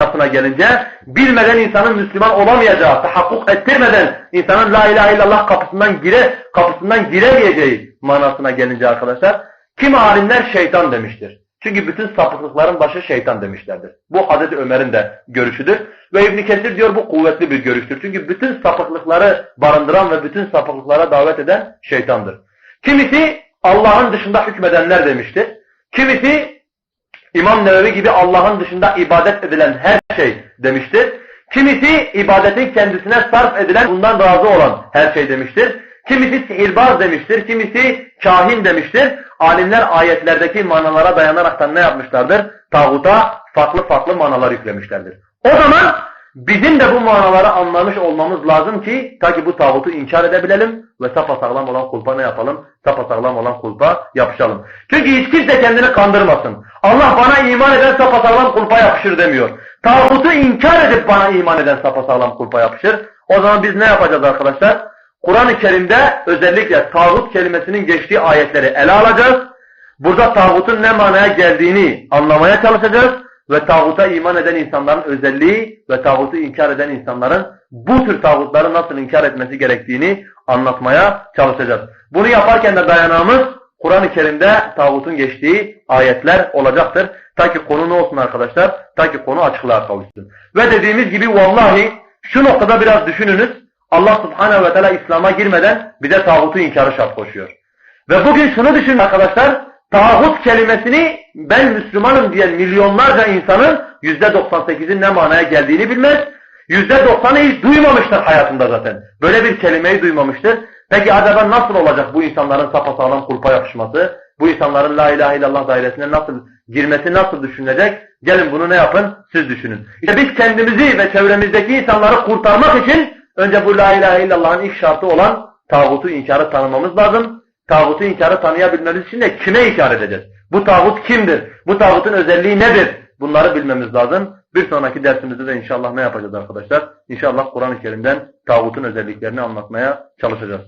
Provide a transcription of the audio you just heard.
manasına gelince bilmeden insanın Müslüman olamayacağı, tahakkuk ettirmeden insanın la ilahe illallah kapısından gire kapısından giremeyeceği manasına gelince arkadaşlar kim alimler şeytan demiştir. Çünkü bütün sapıklıkların başı şeytan demişlerdir. Bu Hazreti Ömer'in de görüşüdür. Ve İbn Kesir diyor bu kuvvetli bir görüştür. Çünkü bütün sapıklıkları barındıran ve bütün sapıklıklara davet eden şeytandır. Kimisi Allah'ın dışında hükmedenler demiştir. Kimisi İmam Nevevi gibi Allah'ın dışında ibadet edilen her şey demiştir. Kimisi ibadetin kendisine sarf edilen bundan razı olan her şey demiştir. Kimisi sihirbaz demiştir, kimisi kahin demiştir. Alimler ayetlerdeki manalara dayanaraktan ne yapmışlardır? Tağuta farklı farklı manalar yüklemişlerdir. O zaman bizim de bu manaları anlamış olmamız lazım ki ta ki bu tağutu inkar edebilelim ve sapasağlam olan kulpa ne yapalım? Sapasağlam olan kulpa yapışalım. Çünkü hiç kimse kendini kandırmasın. Allah bana iman eden sapasağlam kulpa yapışır demiyor. Tağutu inkar edip bana iman eden sapasağlam kulpa yapışır. O zaman biz ne yapacağız arkadaşlar? Kur'an-ı Kerim'de özellikle tağut kelimesinin geçtiği ayetleri ele alacağız. Burada tağutun ne manaya geldiğini anlamaya çalışacağız. Ve tağuta iman eden insanların özelliği ve tağutu inkar eden insanların bu tür tağutları nasıl inkar etmesi gerektiğini anlatmaya çalışacağız. Bunu yaparken de dayanağımız Kur'an-ı Kerim'de tağutun geçtiği ayetler olacaktır. Ta ki konu ne olsun arkadaşlar? Ta ki konu açıklığa kavuşsun. Ve dediğimiz gibi vallahi şu noktada biraz düşününüz. Allah subhanehu ve teala İslam'a girmeden bize tağutu inkarı şart koşuyor. Ve bugün şunu düşünün arkadaşlar, tağut kelimesini ben Müslümanım diyen milyonlarca insanın yüzde 98'in ne manaya geldiğini bilmez. Yüzde 90'ı hiç duymamıştır hayatında zaten. Böyle bir kelimeyi duymamıştır. Peki acaba nasıl olacak bu insanların sapasağlam kulpa yapışması? Bu insanların la ilahe illallah dairesine nasıl girmesi nasıl düşünecek? Gelin bunu ne yapın? Siz düşünün. İşte biz kendimizi ve çevremizdeki insanları kurtarmak için Önce bu la ilahe illallah'ın ilk şartı olan tağutu inkarı tanımamız lazım. Tağutu inkarı tanıyabilmemiz için de kime inkar edeceğiz? Bu tağut kimdir? Bu tağutun özelliği nedir? Bunları bilmemiz lazım. Bir sonraki dersimizde de inşallah ne yapacağız arkadaşlar? İnşallah Kur'an-ı Kerim'den tağutun özelliklerini anlatmaya çalışacağız.